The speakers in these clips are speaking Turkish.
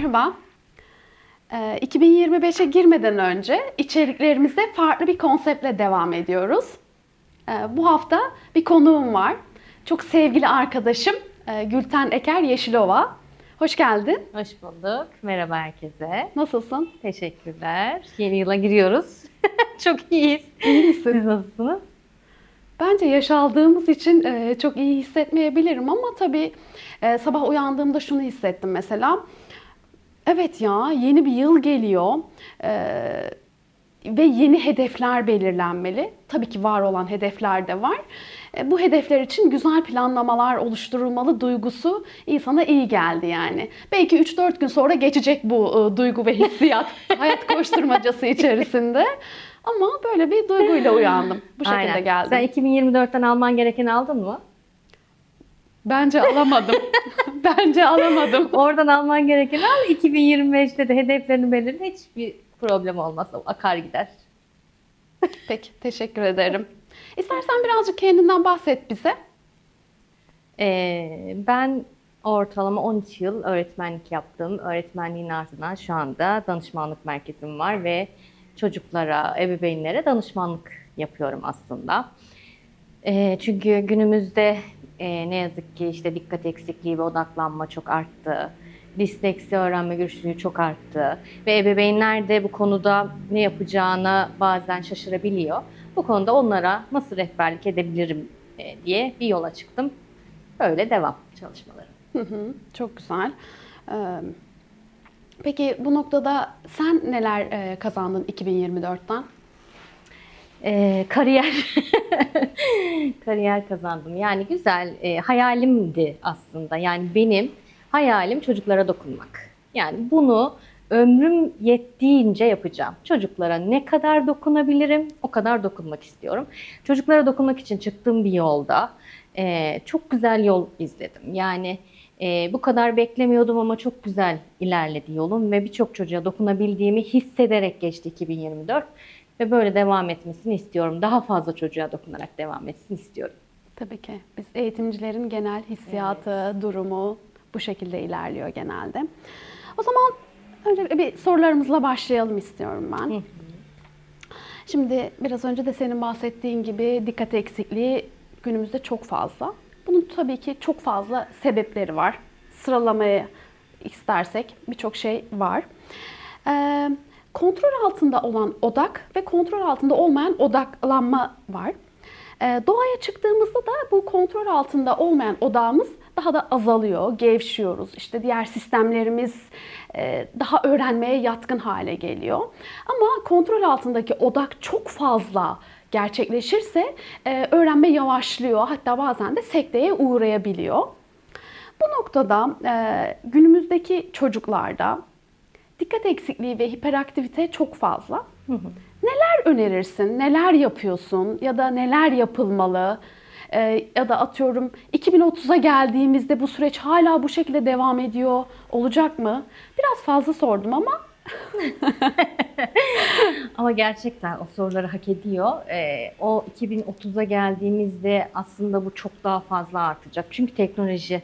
Merhaba. Ee, 2025'e girmeden önce içeriklerimize farklı bir konseptle devam ediyoruz. Ee, Bu hafta bir konuğum var. Çok sevgili arkadaşım e, Gülten Eker Yeşilova. Hoş geldin. Hoş bulduk. Merhaba herkese. Nasılsın? Teşekkürler. Yeni yıla giriyoruz. Çok iyiyiz. İyi misin? Siz nasılsınız? Bence yaş aldığımız için e, çok iyi hissetmeyebilirim ama tabii e, sabah uyandığımda şunu hissettim mesela. Evet ya yeni bir yıl geliyor e, ve yeni hedefler belirlenmeli. Tabii ki var olan hedefler de var. E, bu hedefler için güzel planlamalar oluşturulmalı duygusu insana iyi geldi yani. Belki 3-4 gün sonra geçecek bu e, duygu ve hissiyat hayat koşturmacası içerisinde. Ama böyle bir duyguyla uyandım. Bu şekilde Aynen. geldim. Sen 2024'ten alman gerekeni aldın mı? Bence alamadım. Bence alamadım. Oradan alman gerekeni al. 2025'te de hedeflerini belirle. Hiçbir problem olmaz. Akar gider. Peki, teşekkür ederim. İstersen birazcık kendinden bahset bize. Ee, ben ortalama 13 yıl öğretmenlik yaptım. Öğretmenliğin ardından şu anda danışmanlık merkezim var ve çocuklara, ebeveynlere danışmanlık yapıyorum aslında. Ee, çünkü günümüzde e, ne yazık ki işte dikkat eksikliği ve odaklanma çok arttı. Disleksi öğrenme güçlüğü çok arttı. Ve ebeveynler de bu konuda ne yapacağını bazen şaşırabiliyor. Bu konuda onlara nasıl rehberlik edebilirim e, diye bir yola çıktım. Böyle devam çalışmalarım. Çok güzel. Ee, Peki bu noktada sen neler e, kazandın 2024'ten? Ee, kariyer kariyer kazandım. Yani güzel e, hayalimdi aslında. Yani benim hayalim çocuklara dokunmak. Yani bunu ömrüm yettiğince yapacağım. Çocuklara ne kadar dokunabilirim o kadar dokunmak istiyorum. Çocuklara dokunmak için çıktığım bir yolda e, çok güzel yol izledim. Yani e, bu kadar beklemiyordum ama çok güzel ilerledi yolum ve birçok çocuğa dokunabildiğimi hissederek geçti 2024 ve böyle devam etmesini istiyorum. Daha fazla çocuğa dokunarak devam etsin istiyorum. Tabii ki. Biz eğitimcilerin genel hissiyatı, durumu bu şekilde ilerliyor genelde. O zaman önce bir sorularımızla başlayalım istiyorum ben. Hı. Şimdi biraz önce de senin bahsettiğin gibi dikkat eksikliği günümüzde çok fazla. Bunun tabii ki çok fazla sebepleri var. Sıralamaya istersek birçok şey var. Ee, kontrol altında olan odak ve kontrol altında olmayan odaklanma var. Ee, doğaya çıktığımızda da bu kontrol altında olmayan odağımız daha da azalıyor, gevşiyoruz. İşte diğer sistemlerimiz e, daha öğrenmeye yatkın hale geliyor. Ama kontrol altındaki odak çok fazla gerçekleşirse e, öğrenme yavaşlıyor. Hatta bazen de sekteye uğrayabiliyor. Bu noktada e, günümüzdeki çocuklarda dikkat eksikliği ve hiperaktivite çok fazla. Neler önerirsin? Neler yapıyorsun? Ya da neler yapılmalı? Ee, ya da atıyorum 2030'a geldiğimizde bu süreç hala bu şekilde devam ediyor olacak mı? Biraz fazla sordum ama Ama gerçekten o soruları hak ediyor. Ee, o 2030'a geldiğimizde aslında bu çok daha fazla artacak. Çünkü teknoloji.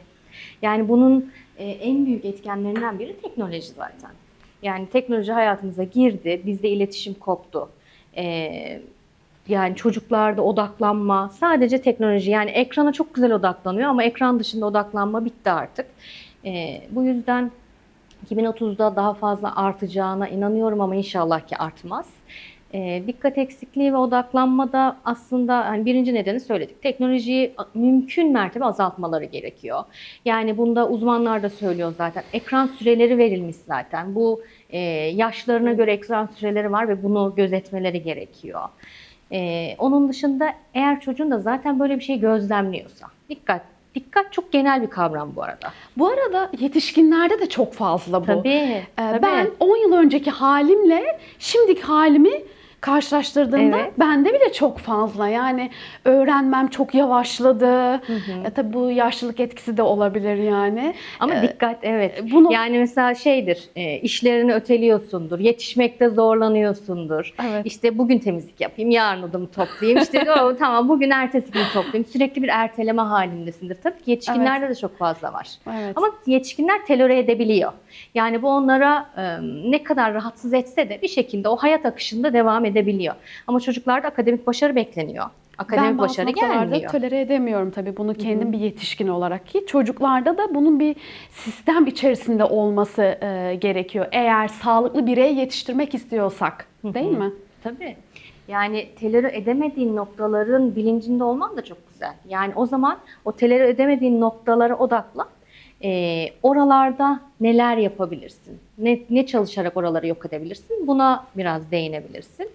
Yani bunun e, en büyük etkenlerinden biri teknoloji zaten. Yani teknoloji hayatımıza girdi, bizde iletişim koptu. Ee, yani çocuklarda odaklanma sadece teknoloji yani ekrana çok güzel odaklanıyor ama ekran dışında odaklanma bitti artık. Ee, bu yüzden 2030'da daha fazla artacağına inanıyorum ama inşallah ki artmaz. Ee, dikkat eksikliği ve odaklanmada aslında hani birinci nedeni söyledik. Teknolojiyi mümkün mertebe azaltmaları gerekiyor. Yani bunda uzmanlar da söylüyor zaten. Ekran süreleri verilmiş zaten. Bu e, yaşlarına göre ekran süreleri var ve bunu gözetmeleri gerekiyor. Ee, onun dışında eğer çocuğun da zaten böyle bir şey gözlemliyorsa dikkat Dikkat çok genel bir kavram bu arada. bu arada yetişkinlerde de çok fazla bu. Tabii. Ee, tabii. Ben 10 yıl önceki halimle şimdiki halimi karşılaştırdığımda Evet. bende bile çok fazla. Yani öğrenmem çok yavaşladı. E, tabii bu yaşlılık etkisi de olabilir yani. Ama Ee, dikkat evet. bunu- Yani mesela şeydir, e, işlerini öteliyorsundur, yetişmekte zorlanıyorsundur. Evet. İşte bugün temizlik yapayım, yarın odamı toplayayım. İşte o, tamam bugün ertesi gün toplayayım. Sürekli bir erteleme halindesindir. Tabii ki yetişkinlerde de çok fazla var. Evet. Ama yetişkinler telöre edebiliyor. Yani bu onlara e, ne kadar rahatsız etse de bir şekilde o hayat akışında devam edebiliyor. Ama çocuklarda akademik başarı bekleniyor. Akademik ben başarı gelmiyor. tolere edemiyorum tabii bunu kendim bir yetişkin olarak ki çocuklarda da bunun bir sistem içerisinde olması e, gerekiyor. Eğer sağlıklı birey yetiştirmek istiyorsak, değil mi? Tabii. Yani telere edemediğin noktaların bilincinde olman da çok güzel. Yani o zaman o telere edemediğin noktalara odaklan. Ee, oralarda neler yapabilirsin? Ne, ne çalışarak oraları yok edebilirsin? Buna biraz değinebilirsin.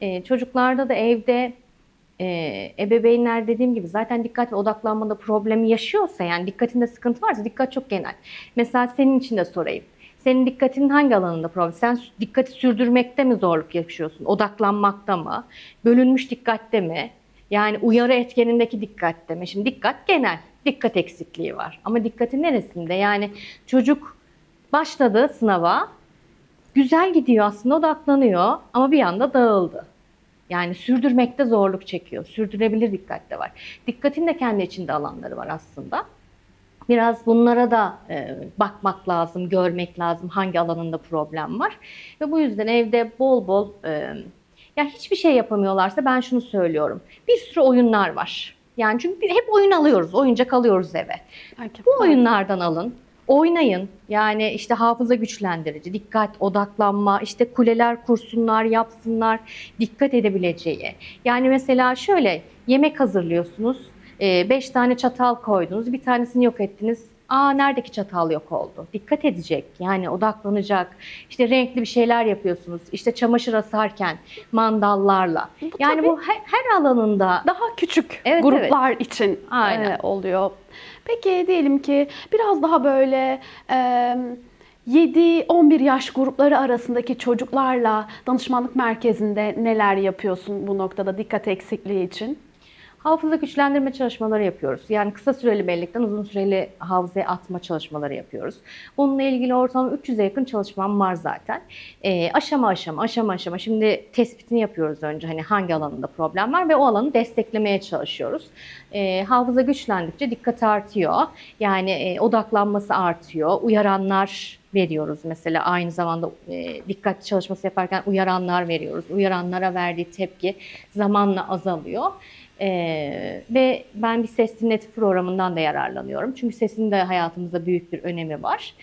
Ee, çocuklarda da evde e, ebeveynler dediğim gibi zaten dikkat ve odaklanmada problemi yaşıyorsa yani dikkatinde sıkıntı varsa dikkat çok genel. Mesela senin için de sorayım. Senin dikkatinin hangi alanında problem? Sen dikkati sürdürmekte mi zorluk yaşıyorsun? Odaklanmakta mı? Bölünmüş dikkatte mi? Yani uyarı etkenindeki dikkatte mi? Şimdi dikkat genel. Dikkat eksikliği var. Ama dikkatin neresinde? Yani çocuk başladı sınava. Güzel gidiyor aslında odaklanıyor ama bir anda dağıldı. Yani sürdürmekte zorluk çekiyor. Sürdürebilir dikkat de var. Dikkatin de kendi içinde alanları var aslında. Biraz bunlara da e, bakmak lazım, görmek lazım hangi alanında problem var. Ve bu yüzden evde bol bol e, ya hiçbir şey yapamıyorlarsa ben şunu söylüyorum. Bir sürü oyunlar var. Yani çünkü hep oyun alıyoruz, oyuncak alıyoruz eve. Belki. Bu oyunlardan alın. Oynayın. Yani işte hafıza güçlendirici, dikkat, odaklanma, işte kuleler kursunlar, yapsınlar, dikkat edebileceği. Yani mesela şöyle yemek hazırlıyorsunuz. Beş tane çatal koydunuz, bir tanesini yok ettiniz. Aa neredeki çatal yok oldu? Dikkat edecek, yani odaklanacak. İşte renkli bir şeyler yapıyorsunuz. İşte çamaşır asarken mandallarla. Bu yani tabii- bu her, her alanında daha küçük Evet, gruplar için Aynen. e, oluyor. Peki diyelim ki biraz daha böyle e, 7-11 yaş grupları arasındaki çocuklarla danışmanlık merkezinde neler yapıyorsun bu noktada dikkat eksikliği için? Hafıza güçlendirme çalışmaları yapıyoruz. Yani kısa süreli bellekten uzun süreli hafızaya atma çalışmaları yapıyoruz. Bununla ilgili ortalama 300'e yakın çalışmam var zaten. Ee, aşama aşama, aşama aşama. Şimdi tespitini yapıyoruz önce hani hangi alanında problem var ve o alanı desteklemeye çalışıyoruz. Ee, hafıza güçlendikçe dikkat artıyor. Yani e, odaklanması artıyor. Uyaranlar veriyoruz mesela aynı zamanda e, dikkat çalışması yaparken uyaranlar veriyoruz. Uyaranlara verdiği tepki zamanla azalıyor. Ee, ve ben bir ses dinleti programından da yararlanıyorum. Çünkü sesin de hayatımızda büyük bir önemi var.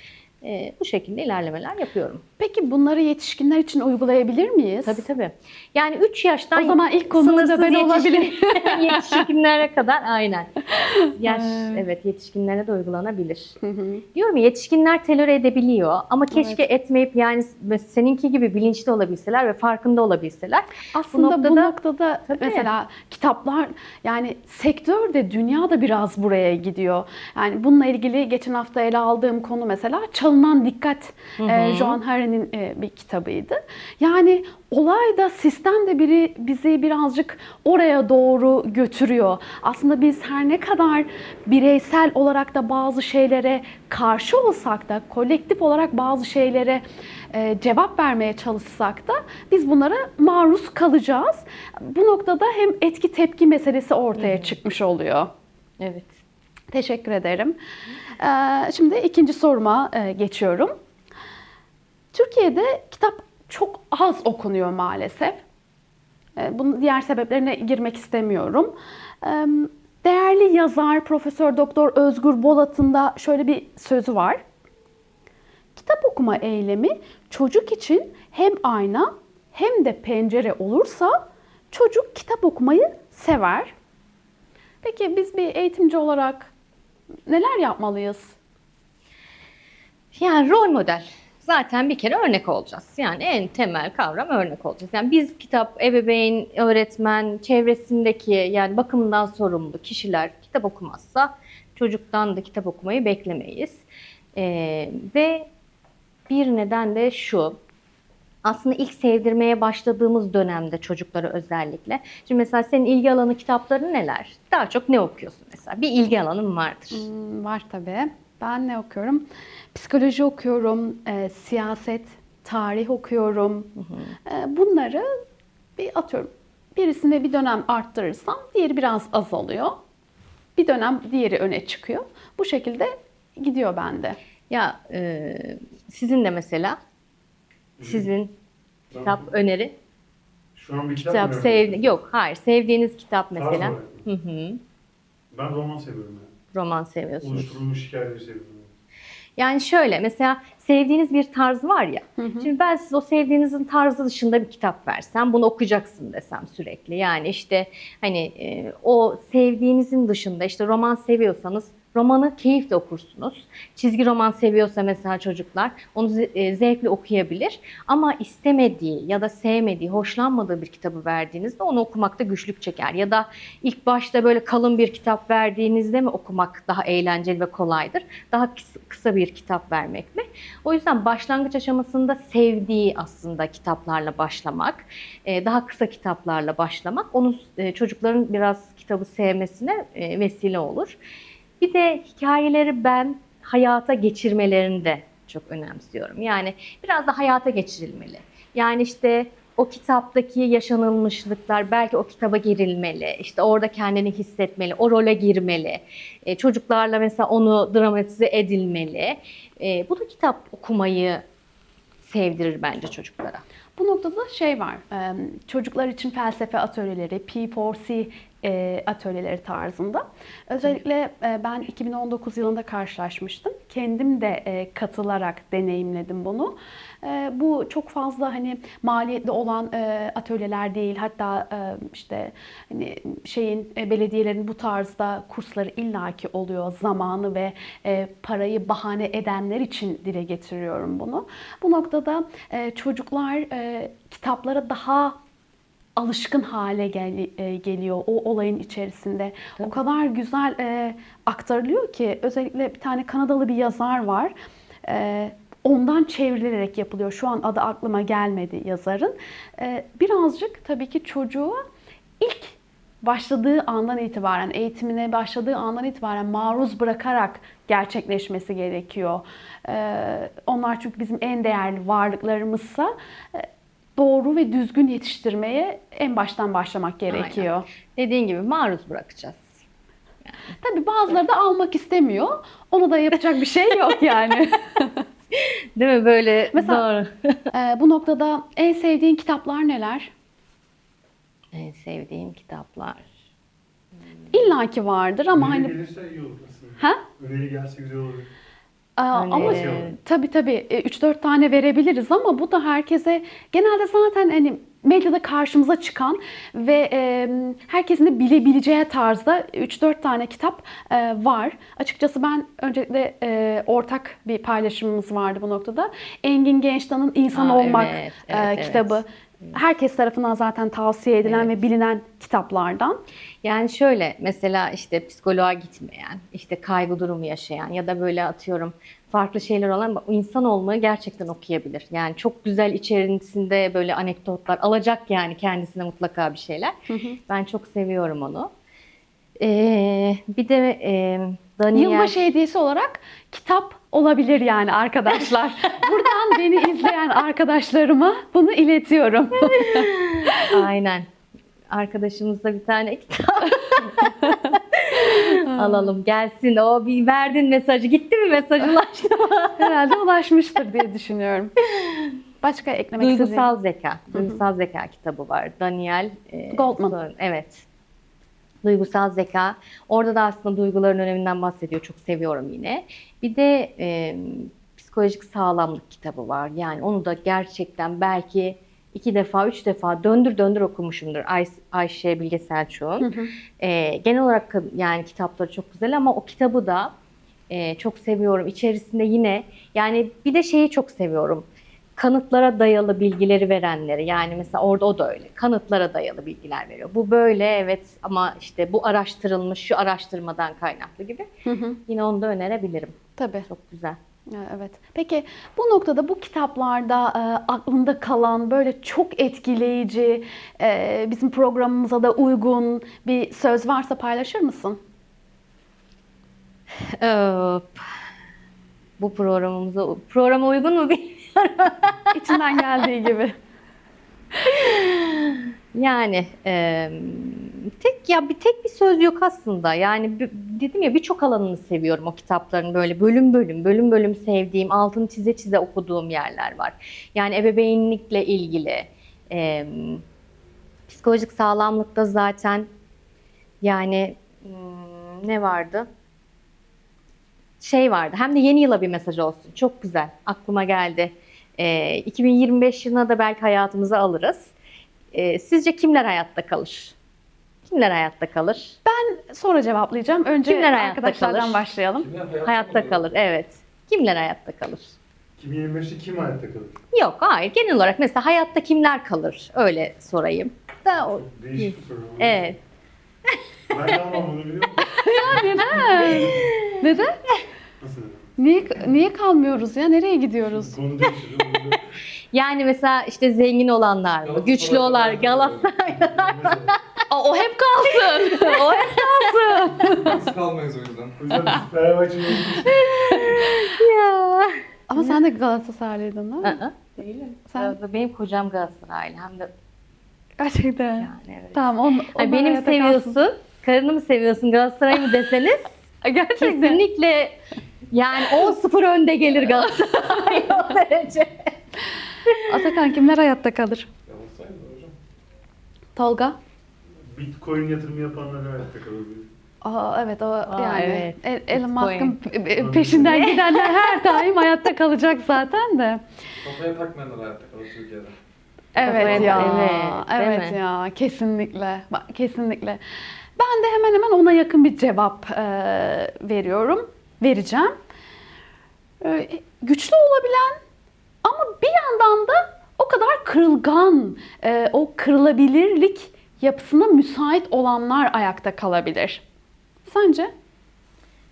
Ee, bu şekilde ilerlemeler yapıyorum. Peki bunları yetişkinler için uygulayabilir miyiz? Tabii tabii. Yani 3 yaştan O zaman ilk konumuz da ben olabilirim. yetişkinlere kadar aynen. Yaş Evet. yetişkinlere de uygulanabilir. Hı hı. Diyorum ya yetişkinler telöre edebiliyor ama keşke etmeyip yani seninki gibi bilinçli olabilseler ve farkında olabilseler. Aslında bu noktada- noktada, Tabii. mesela kitaplar yani sektör de dünya da biraz buraya gidiyor. Yani bununla ilgili geçen hafta ele aldığım konu mesela Çalınan Dikkat e, Joan Harry'nin e, bir kitabıydı. Yani olay da sistem de biri bizi birazcık oraya doğru götürüyor. Aslında biz her ne kadar bireysel olarak da bazı şeylere karşı olsak da kolektif olarak bazı şeylere e, cevap vermeye çalışsak da biz bunlara maruz kalacağız. Bu noktada hem etki tepki meselesi ortaya çıkmış oluyor. Evet. Teşekkür ederim. Ee, şimdi ikinci soruma e, geçiyorum. Türkiye'de kitap çok az okunuyor maalesef. Ee, Bunun diğer sebeplerine girmek istemiyorum. Ee, Değerli yazar Profesör Doktor Özgür Bolat'ın da şöyle bir sözü var. Kitap okuma eylemi çocuk için hem ayna hem de pencere olursa çocuk kitap okumayı sever. Peki biz bir eğitimci olarak neler yapmalıyız? Yani rol model. Zaten bir kere örnek olacağız. Yani en temel kavram örnek olacağız. Yani biz kitap, ebeveyn, öğretmen, çevresindeki yani bakımından sorumlu kişiler kitap okumazsa çocuktan da kitap okumayı beklemeyiz. Ee, ve bir neden de şu. Aslında ilk sevdirmeye başladığımız dönemde çocuklara özellikle. Şimdi mesela senin ilgi alanı kitapları neler? Daha çok ne okuyorsun mesela? Bir ilgi alanın vardır. Hmm, var tabii. Ben ne okuyorum? Psikoloji okuyorum, e, siyaset, tarih okuyorum. E, bunları bir atıyorum. Birisinde bir dönem arttırırsam diğeri biraz azalıyor. Bir dönem diğeri öne çıkıyor. Bu şekilde gidiyor bende. Ya e, sizin de mesela sizin kitap öneri, Şu an bir kitap, kitap sevdi yok hayır sevdiğiniz kitap Tarz mesela. olarak? Hı hı. Ben roman seviyorum yani. Roman seviyorsunuz. Oluşturulmuş hikayeleri seviyorum. Yani şöyle mesela sevdiğiniz bir tarz var ya. Şimdi ben size o sevdiğinizin tarzı dışında bir kitap versem bunu okuyacaksın desem sürekli. Yani işte hani e, o sevdiğinizin dışında işte roman seviyorsanız romanı keyifle okursunuz. Çizgi roman seviyorsa mesela çocuklar onu e, zevkle okuyabilir. Ama istemediği ya da sevmediği, hoşlanmadığı bir kitabı verdiğinizde onu okumakta güçlük çeker. Ya da ilk başta böyle kalın bir kitap verdiğinizde mi okumak daha eğlenceli ve kolaydır? Daha kıs- kısa bir kitap vermek mi? O yüzden başlangıç aşamasında sevdiği aslında kitaplarla başlamak, e, daha kısa kitaplarla başlamak onun e, çocukların biraz kitabı sevmesine vesile olur. Bir de hikayeleri ben hayata geçirmelerini de çok önemsiyorum. Yani biraz da hayata geçirilmeli. Yani işte o kitaptaki yaşanılmışlıklar belki o kitaba girilmeli. İşte orada kendini hissetmeli, o role girmeli. E, çocuklarla mesela onu dramatize edilmeli. E, bu da kitap okumayı sevdirir bence çocuklara. Bu noktada şey var, çocuklar için felsefe atölyeleri, P4C e, atölyeleri tarzında. Özellikle e, ben 2019 yılında karşılaşmıştım. Kendim de e, katılarak deneyimledim bunu. E, Bu çok fazla hani maliyetli olan e, atölyeler değil. Hatta e, işte hani şeyin e, belediyelerin bu tarzda kursları illaki oluyor. Zamanı ve e, parayı bahane edenler için dile getiriyorum bunu. Bu noktada e, çocuklar e, kitaplara daha alışkın hale gel- e, geliyor o olayın içerisinde. O kadar güzel e, aktarılıyor ki özellikle bir tane Kanadalı bir yazar var. E, ondan çevrilerek yapılıyor. Şu an adı aklıma gelmedi yazarın. E, birazcık tabii ki çocuğu ilk başladığı andan itibaren, eğitimine başladığı andan itibaren maruz bırakarak gerçekleşmesi gerekiyor. Ee, onlar çünkü bizim en değerli varlıklarımızsa e, doğru ve düzgün yetiştirmeye en baştan başlamak gerekiyor. Dediğin gibi maruz bırakacağız. Tabii bazıları da almak istemiyor. Ona da yapacak bir şey yok yani. Değil mi böyle Mesela- zor. Ee, bu noktada en sevdiğin kitaplar neler? En sevdiğim kitaplar. İlla ki vardır ama Öneri hani gelirse iyi olur aslında. ha? Öneri gelse güzel olur. Aa, ama Öneri. tabii tabii 3-4 tane verebiliriz ama bu da herkese genelde zaten hani medyada karşımıza çıkan ve e, herkesin de bilebileceği tarzda 3-4 tane kitap e, var. Açıkçası ben öncelikle e, ortak bir paylaşımımız vardı bu noktada. Engin Gençtan'ın İnsan Aa, Olmak evet, e, evet, evet. Herkes tarafından zaten tavsiye edilen ve bilinen kitaplardan. Yani şöyle mesela işte psikoloğa gitmeyen, işte kaygı durumu yaşayan ya da böyle atıyorum farklı şeyler olan insan olmayı gerçekten okuyabilir. Yani çok güzel içerisinde böyle anekdotlar alacak yani kendisine mutlaka bir şeyler. Ben çok seviyorum onu. Ee, bir de e, Daniel... Yılbaşı hediyesi olarak kitap olabilir yani arkadaşlar. Buradan beni izleyen arkadaşlarıma bunu iletiyorum. Aynen. Arkadaşımızda bir tane kitap alalım gelsin. O bir verdin mesajı. Gitti mi mesaj ulaştı mı? Herhalde ulaşmıştır diye düşünüyorum. Başka eklemek istediğim. Duygusal zeka. Duygusal zeka kitabı var. Daniel e, Goldman. Sorun. Evet. Duygusal zeka. Orada da aslında duyguların öneminden bahsediyor. Çok seviyorum yine. Bir de e, psikolojik sağlamlık kitabı var. Yani onu da gerçekten belki iki defa, üç defa döndür döndür okumuşumdur. Ay, Ayşe Bilge Selçuk'un. E, genel olarak yani kitapları çok güzel ama o kitabı da e, çok seviyorum. İçerisinde yine yani bir de şeyi çok seviyorum. Kanıtlara dayalı bilgileri verenleri yani mesela orada o da öyle. Kanıtlara dayalı bilgiler veriyor. Bu böyle evet ama işte bu araştırılmış şu araştırmadan kaynaklı gibi. Hı hı, Yine onu da önerebilirim. Tabii. Çok güzel. Evet. Peki bu noktada bu kitaplarda e, aklında kalan böyle çok etkileyici, e, bizim programımıza da uygun bir söz varsa paylaşır mısın? Ee, bu programımıza programa uygun mu bilmiyorum. İçinden geldiği gibi. Yani e, tek ya bir tek bir söz yok aslında. Yani dedim ya birçok alanını seviyorum o kitapların böyle bölüm bölüm bölüm bölüm sevdiğim, altını çize çize okuduğum yerler var. Yani ebeveynlikle ilgili, e, psikolojik sağlamlıkta zaten yani hmm, ne vardı? Şey vardı. Hem de yeni yıla bir mesaj olsun. Çok güzel. Aklıma geldi. E, 2025 yılına da belki hayatımıza alırız. E, sizce kimler hayatta kalır? Kimler hayatta kalır? Sonra cevaplayacağım. Önce Kimler hayatta arkadaşlardan kalır? başlayalım. Kimler Hayatta kalır, evet. Kimler hayatta kalır? 2025'te kim hayatta kalır? Yok, hayır. Genel olarak mesela hayatta kimler kalır? Öyle sorayım. Da o, Değişik bir soru. evet. Ben de almam bunu biliyor musun? Neden? Nasıl? Niye, niye kalmıyoruz ya? Nereye gidiyoruz? Konu mi? Yani mesela işte zengin olanlar mı? Galatasaray Güçlü olan Galatasaray. Mesela. Aa, o hep kalsın. o hep kalsın. Biz kalmayız o yüzden. O yüzden biz ya. Ama sen de Galatasaraylıydın değil mi? Aa, Değilim. Sen Benim kocam Galatasaraylı hem de gerçekten. yani evet. Tamam. On, Ay, onlar beni mi hayatta kalsın. seviyorsun? Karını mı seviyorsun? Galatasaray'ı mı deseniz Gerçekten. kesinlikle yani 10-0 önde gelir Galatasaray o derece. Atakan kimler hayatta kalır? Tolga? Bitcoin yatırımı yapanlar hayatta kalır. diyor. Aa, evet o Aa, yani evet. El- Elon. Musk'ın pe- pe- peşinden gidenler her daim hayatta kalacak zaten de. Kafaya takmayanlar hayatta kalır Türkiye'de. Evet Evet, ya. evet, Evet, mi? ya. Kesinlikle. Bak, kesinlikle. Ben de hemen hemen ona yakın bir cevap e, veriyorum. Vereceğim. E, güçlü olabilen ama bir yandan da o kadar kırılgan, e, o kırılabilirlik yapısına müsait olanlar ayakta kalabilir. Sence?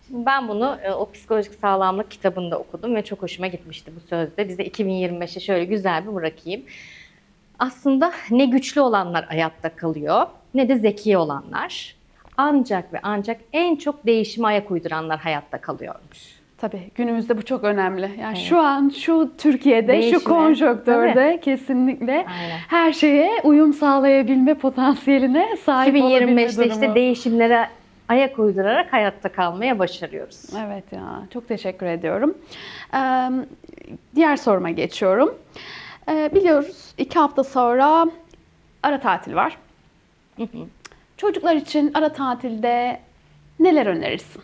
Ben bunu e, o psikolojik sağlamlık kitabında okudum ve çok hoşuma gitmişti bu sözde. Bize 2025'e şöyle güzel bir bırakayım. Aslında ne güçlü olanlar hayatta kalıyor ne de zeki olanlar. Ancak ve ancak en çok değişime ayak uyduranlar hayatta kalıyormuş. Tabii günümüzde bu çok önemli. Yani Evet. şu an şu Türkiye'de, Değişime, şu konjonktörde kesinlikle Aynen. her şeye uyum sağlayabilme potansiyeline sahip olabilme 2025'te işte değişimlere ayak uydurarak hayatta kalmaya başarıyoruz. Evet ya çok teşekkür ediyorum. Ee, diğer soruma geçiyorum. Ee, biliyoruz iki hafta sonra ara tatil var. Hı hı. Çocuklar için ara tatilde neler önerirsin?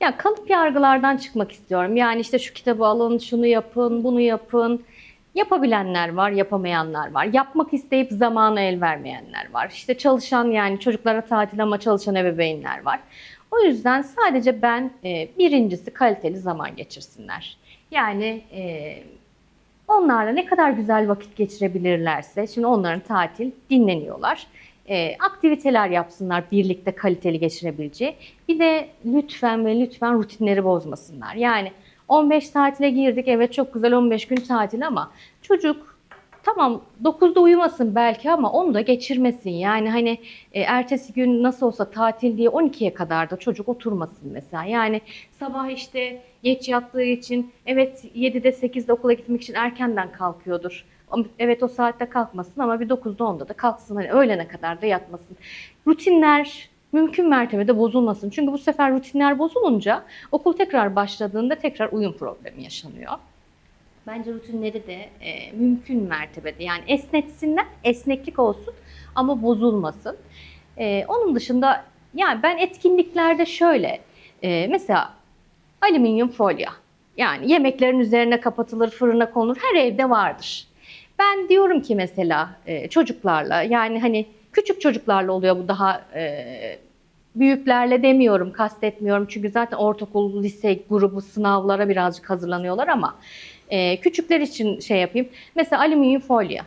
Ya kalıp yargılardan çıkmak istiyorum. Yani işte şu kitabı alın, şunu yapın, bunu yapın. Yapabilenler var, yapamayanlar var. Yapmak isteyip zamana el vermeyenler var. İşte çalışan yani çocuklara tatil ama çalışan ebeveynler var. O yüzden sadece ben e, birincisi kaliteli zaman geçirsinler. Yani e, onlarla ne kadar güzel vakit geçirebilirlerse, şimdi onların tatil dinleniyorlar. E, aktiviteler yapsınlar birlikte kaliteli geçirebileceği. Bir de lütfen ve lütfen rutinleri bozmasınlar. Yani 15 tatile girdik evet çok güzel 15 gün tatil ama çocuk tamam 9'da uyumasın belki ama onu da geçirmesin. Yani hani e, ertesi gün nasıl olsa tatil diye 12'ye kadar da çocuk oturmasın mesela. Yani sabah işte geç yattığı için evet 7'de 8'de okula gitmek için erkenden kalkıyordur. Evet o saatte kalkmasın ama bir 9'da 10'da da kalksın. Hani öğlene kadar da yatmasın. Rutinler mümkün mertebede bozulmasın. Çünkü bu sefer rutinler bozulunca okul tekrar başladığında tekrar uyum problemi yaşanıyor. Bence rutinleri de e, mümkün mertebede yani esnetsinler, esneklik olsun ama bozulmasın. E, onun dışında yani ben etkinliklerde şöyle e, mesela alüminyum folyo yani yemeklerin üzerine kapatılır, fırına konulur her evde vardır. Ben diyorum ki mesela e, çocuklarla yani hani küçük çocuklarla oluyor bu daha e, büyüklerle demiyorum, kastetmiyorum. Çünkü zaten ortaokul, lise grubu sınavlara birazcık hazırlanıyorlar ama e, küçükler için şey yapayım. Mesela alüminyum folyo.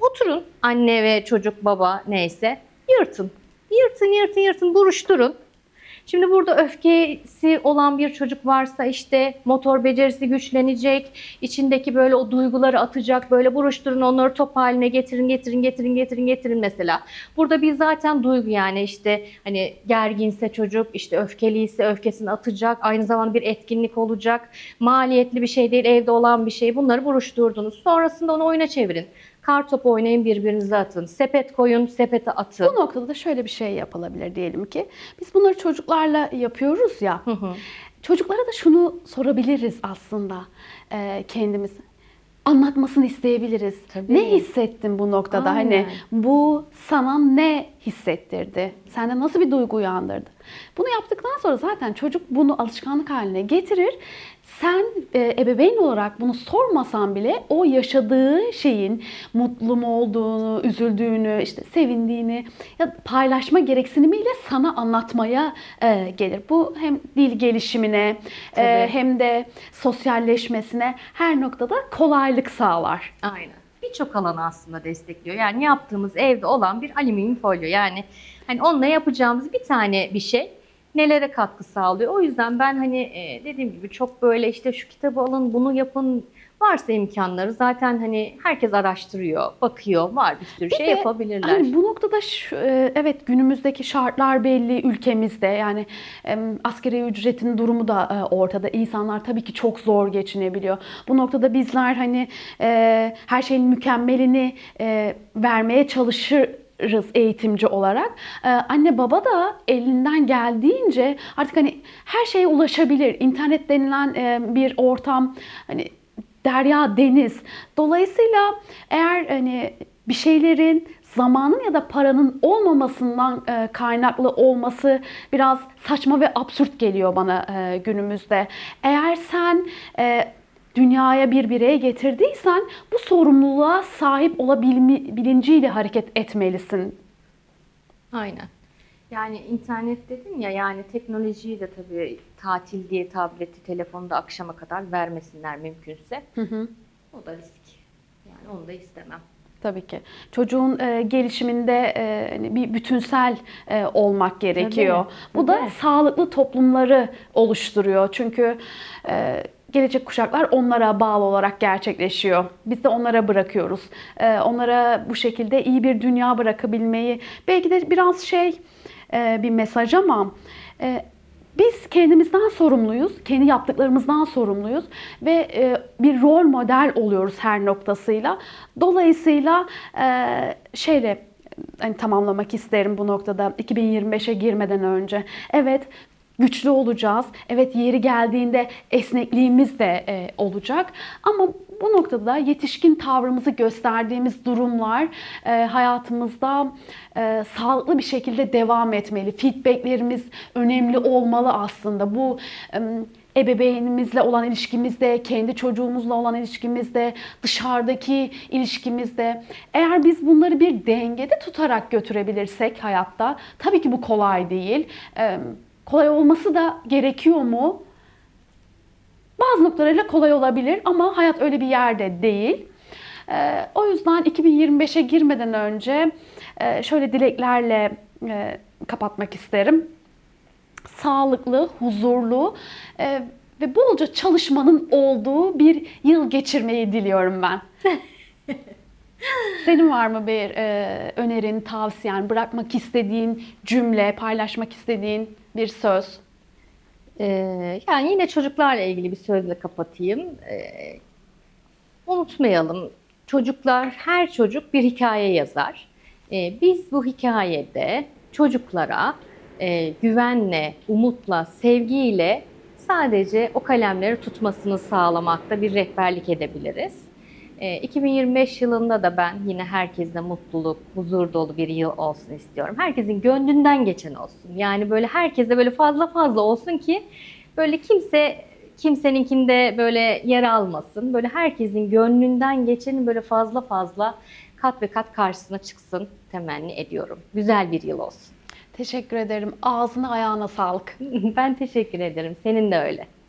Oturun anne ve çocuk, baba neyse yırtın. Yırtın, yırtın, yırtın, buruşturun. Şimdi burada öfkesi olan bir çocuk varsa işte motor becerisi güçlenecek, içindeki böyle o duyguları atacak, böyle buruşturun onları top haline getirin, getirin, getirin, getirin, getirin mesela. Burada bir zaten duygu yani işte hani gerginse çocuk, işte öfkeliyse öfkesini atacak, aynı zamanda bir etkinlik olacak, maliyetli bir şey değil, evde olan bir şey. Bunları buruşturdunuz. Sonrasında onu oyuna çevirin. Kar topu oynayın, birbirinize atın. Sepet koyun, sepete atın. Bu noktada da şöyle bir şey yapılabilir diyelim ki. Biz bunları çocuklarla yapıyoruz ya. Hı hı. Çocuklara da şunu sorabiliriz aslında e, kendimiz. Anlatmasını isteyebiliriz. Tabii. Ne hissettin bu noktada? Aynen. Hani bu sana ne hissettirdi? Sende nasıl bir duygu uyandırdı? Bunu yaptıktan sonra zaten çocuk bunu alışkanlık haline getirir. Sen e, ebeveyn olarak bunu sormasan bile o yaşadığı şeyin mutlu mu olduğunu, üzüldüğünü, işte sevindiğini ya paylaşma gereksinimiyle sana anlatmaya e, gelir. Bu hem dil gelişimine e, Tabii. hem de sosyalleşmesine her noktada kolaylık sağlar. Aynen. Birçok alanı aslında destekliyor. Yani yaptığımız evde olan bir alüminyum folyo. Yani hani onunla yapacağımız bir tane bir şey nelere katkı sağlıyor. O yüzden ben hani e, dediğim gibi çok böyle işte şu kitabı alın, bunu yapın varsa imkanları zaten hani herkes araştırıyor, bakıyor, var bir sürü Bir şey de yapabilirler. Hani bu noktada şu, e, evet günümüzdeki şartlar belli ülkemizde yani askeri ücretin durumu da e, ortada. İnsanlar tabii ki çok zor geçinebiliyor. Bu noktada bizler hani her şeyin mükemmelini vermeye çalışırız eğitimci olarak. E, anne baba da elinden geldiğince artık hani her şeye ulaşabilir. İnternet denilen e, bir ortam hani derya, deniz. Dolayısıyla eğer hani bir şeylerin zamanın ya da paranın olmamasından e, kaynaklı olması biraz saçma ve absürt geliyor bana e, günümüzde. Eğer sen e, dünyaya bir birey getirdiysen bu sorumluluğa sahip olabilme bilinciyle hareket etmelisin. Aynen. Yani internet dedin ya yani teknolojiyi de tabii tatil diye tableti, telefonu da akşama kadar vermesinler mümkünse. Hı hı. O da risk. Yani onu da istemem. Tabii ki. Çocuğun e, gelişiminde e, hani bir bütünsel e, olmak gerekiyor. Tabii, Bu da sağlıklı toplumları oluşturuyor. Çünkü e, gelecek kuşaklar onlara bağlı olarak gerçekleşiyor. Biz de onlara bırakıyoruz. E, onlara bu şekilde iyi bir dünya bırakabilmeyi belki de biraz şey e, bir mesaj ama e, biz kendimizden sorumluyuz, kendi yaptıklarımızdan sorumluyuz ve e, bir rol model oluyoruz her noktasıyla. Dolayısıyla e, şeyle hani tamamlamak isterim bu noktada 2025'e girmeden önce. Evet güçlü olacağız. Evet yeri geldiğinde esnekliğimiz de e, olacak. Ama bu noktada yetişkin tavrımızı gösterdiğimiz durumlar e, hayatımızda e, sağlıklı bir şekilde devam etmeli. Feedbacklerimiz önemli olmalı aslında. Bu e, ebeveynimizle olan ilişkimizde, kendi çocuğumuzla olan ilişkimizde, dışarıdaki ilişkimizde eğer biz bunları bir dengede tutarak götürebilirsek hayatta tabii ki bu kolay değil. E, kolay olması da gerekiyor mu? Bazı noktalarıyla kolay olabilir ama hayat öyle bir yerde değil. Ee, o yüzden 2025'e girmeden önce e, şöyle dileklerle e, kapatmak isterim. Sağlıklı, huzurlu e, ve bolca çalışmanın olduğu bir yıl geçirmeyi diliyorum ben. Senin var mı bir e, önerin, tavsiyen, bırakmak istediğin cümle, paylaşmak istediğin bir söz? Ee, yani yine çocuklarla ilgili bir sözle kapatayım. Ee, unutmayalım, çocuklar, her çocuk bir hikaye yazar. Ee, biz bu hikayede çocuklara e, güvenle, umutla, sevgiyle sadece o kalemleri tutmasını sağlamakta bir rehberlik edebiliriz. Ee, 2025 yılında da ben yine herkesle mutluluk, huzur dolu bir yıl olsun istiyorum. Herkesin gönlünden geçen olsun. Yani böyle herkese böyle fazla fazla olsun ki böyle kimse kimseninkinde böyle yer almasın. Böyle herkesin gönlünden geçeni böyle fazla fazla kat ve kat karşısına çıksın temenni ediyorum. Güzel bir yıl olsun. Teşekkür ederim. Ağzına ayağına sağlık. ben teşekkür ederim. Senin de öyle.